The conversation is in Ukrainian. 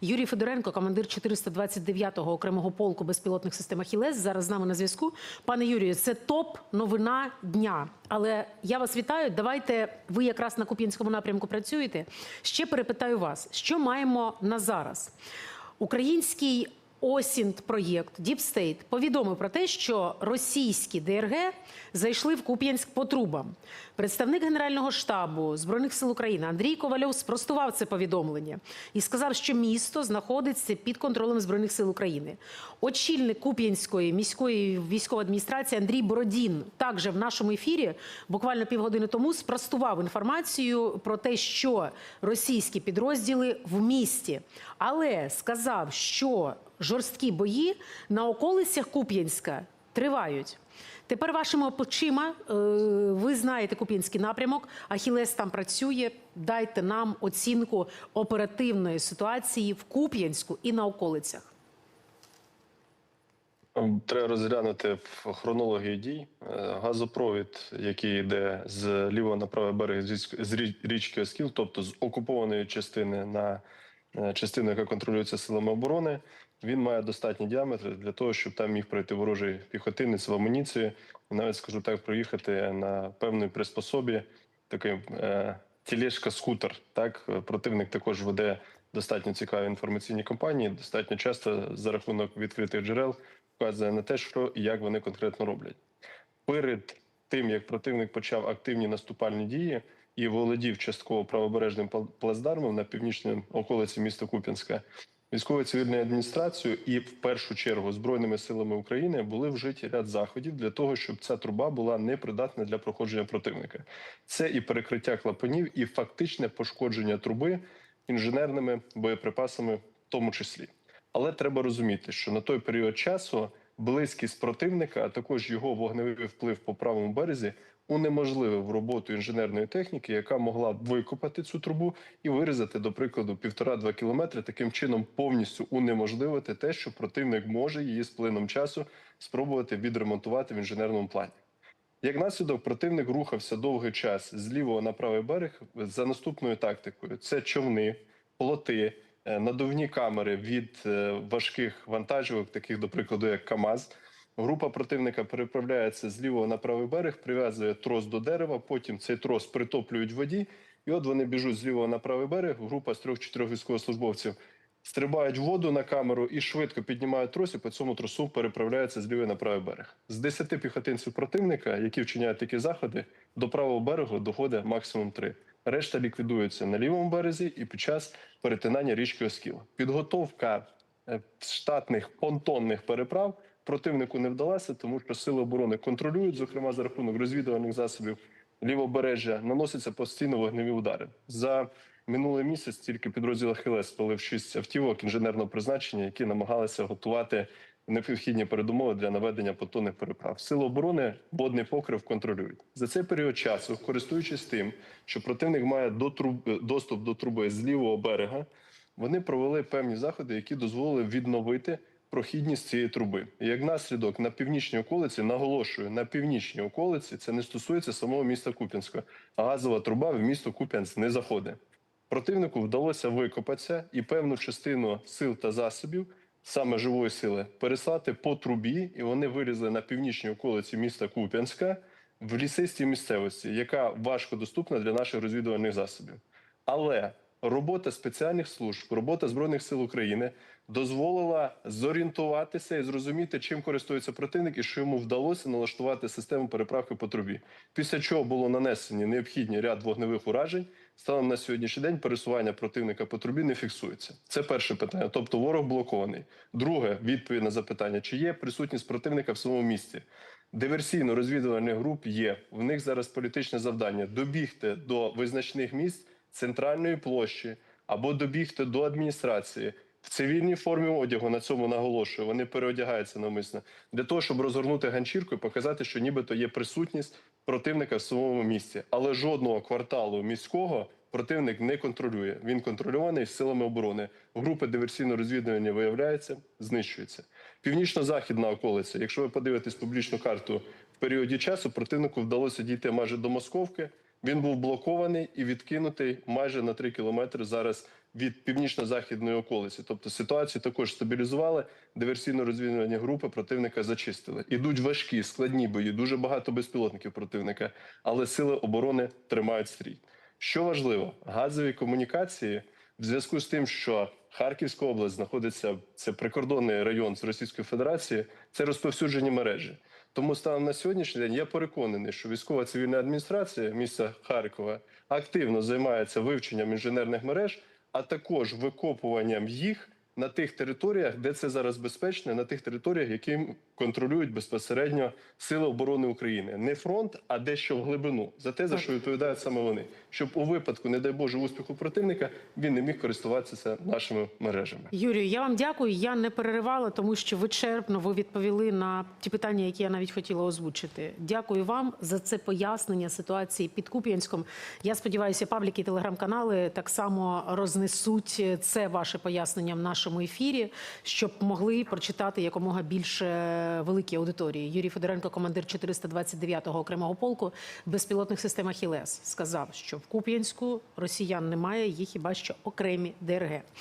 Юрій Федоренко, командир 429-го окремого полку безпілотних систем «Ахілес», зараз з нами на зв'язку. Пане Юрію, це топ новина дня. Але я вас вітаю. Давайте ви якраз на Куп'янському напрямку працюєте. Ще перепитаю вас, що маємо на зараз? Український Осінт проєкт State повідомив про те, що російські ДРГ зайшли в Куп'янськ по трубам. Представник Генерального штабу Збройних сил України Андрій Ковальов спростував це повідомлення і сказав, що місто знаходиться під контролем Збройних сил України. Очільник Куп'янської міської військової адміністрації Андрій Бородін також в нашому ефірі буквально півгодини тому спростував інформацію про те, що російські підрозділи в місті, але сказав, що жорсткі бої на околицях Куп'янська тривають. Тепер вашими очима е, ви знаєте Куп'янський напрямок. Ахілес там працює. Дайте нам оцінку оперативної ситуації в Куп'янську і на околицях. Треба розглянути в хронології дій. Е, Газопровід, який йде з лівого на правий берег з річки Оскіл, тобто з окупованої частини на е, частину, яка контролюється силами оборони, він має достатній діаметр для того, щоб там міг пройти ворожий піхотинець в амуніції, і навіть скажу так, проїхати на певній приспособі, такий е, тілешка скутер. Так противник також веде достатньо цікаві інформаційні кампанії, достатньо часто за рахунок відкритих джерел вказує на те, що і як вони конкретно роблять. Перед тим як противник почав активні наступальні дії і володів частково правобережним пла- плацдармом на північній околиці міста Куп'янська, військовою цивільною адміністрацією і в першу чергу збройними силами України були вжиті ряд заходів для того, щоб ця труба була непридатна для проходження противника. Це і перекриття клапанів, і фактичне пошкодження труби інженерними боєприпасами, в тому числі. Але треба розуміти, що на той період часу близькість противника, а також його вогневий вплив по правому березі, унеможливив роботу інженерної техніки, яка могла б викопати цю трубу і вирізати, до прикладу, півтора-два кілометри, таким чином повністю унеможливити те, що противник може її з плином часу спробувати відремонтувати в інженерному плані. Як наслідок, противник рухався довгий час з лівого на правий берег за наступною тактикою: це човни, плоти, е, надувні камери від е, важких вантажівок, таких до прикладу, як КАМАЗ. Група противника переправляється з лівого на правий берег, прив'язує трос до дерева. Потім цей трос притоплюють в воді, і от вони біжуть з лівого на правий берег. Група з трьох-чотирьох військовослужбовців стрибають в воду на камеру і швидко піднімають трос, і по цьому тросу переправляються з лівої на правий берег. З 10 піхотинців противника, які вчиняють такі заходи, до правого берегу доходить максимум три. Решта ліквідується на лівому березі і під час перетинання річки Оскіл. Підготовка е, штатних понтонних переправ противнику не вдалася, тому що сили оборони контролюють, зокрема за рахунок розвідувальних засобів лівобережжя, наносяться постійно вогневі удари. За минулий місяць тільки підрозділ Ахілес спалив шість автівок інженерного призначення, які намагалися готувати необхідні передумови для наведення понтонних переправ. Сили оборони водний покрив контролюють за цей період часу, користуючись тим, що противник має до труб доступ до труби з лівого берега. Вони провели певні заходи, які дозволили відновити прохідність цієї труби. І як наслідок на північній околиці, наголошую, на північній околиці це не стосується самого міста Куп'янська, а газова труба в місто Куп'янськ не заходить. Противнику вдалося викопатися і певну частину сил та засобів, саме живої сили, переслати по трубі, і вони вилізли на північній околиці міста Куп'янська в лісистій місцевості, яка важко доступна для наших розвідувальних засобів. Але робота спеціальних служб, робота збройних сил України дозволила зорієнтуватися і зрозуміти, чим користується противник, і що йому вдалося налаштувати систему переправки по трубі. Після чого було нанесені необхідні ряд вогневих уражень. Станом на сьогоднішній день пересування противника по трубі не фіксується. Це перше питання. Тобто ворог блокований. Друге, відповідь на запитання: чи є присутність противника в самому місті? Диверсійно-розвідувальних груп є. В них зараз політичне завдання добігти до визначних місць центральної площі або добігти до адміністрації в цивільній формі одягу. На цьому наголошую. Вони переодягаються навмисно для того, щоб розгорнути ганчірку і показати, що нібито є присутність противника в самому місті, але жодного кварталу міського. Противник не контролює. Він контрольований силами оборони. Групи диверсійно-розвідування виявляються, знищуються. Північно-західна околиця. Якщо ви подивитесь публічну карту в періоді часу, противнику вдалося дійти майже до Московки. Він був блокований і відкинутий майже на 3 кілометри зараз від північно-західної околиці. Тобто ситуацію також стабілізували. Диверсійно-розвідувальні групи противника зачистили. Ідуть важкі, складні бої, дуже багато безпілотників противника, але сили оборони тримають стрій. Що важливо, газові комунікації в зв'язку з тим, що Харківська область знаходиться це прикордонний район з Російською Федерацією, це розповсюджені мережі. Тому станом на сьогоднішній день я переконаний, що військова цивільна адміністрація міста Харкова активно займається вивченням інженерних мереж, а також викопуванням їх на тих територіях, де це зараз безпечно, на тих територіях, які контролюють безпосередньо Сили оборони України. Не фронт, а дещо в глибину за те, за що відповідають саме вони, щоб у випадку, не дай Боже, успіху противника він не міг користуватися нашими мережами. Юрію, я вам дякую. Я не переривала, тому що вичерпно ви відповіли на ті питання, які я навіть хотіла озвучити. Дякую вам за це пояснення ситуації під Куп'янськом. Я сподіваюся, пабліки і телеграм-канали так само рознесуть це ваше пояснення в нашому ефірі, щоб могли прочитати якомога більше великій аудиторії. Юрій Федоренко, командир 429-го окремого полку безпілотних систем «Ахілес», сказав, що в Куп'янську росіян немає, є хіба що окремі ДРГ.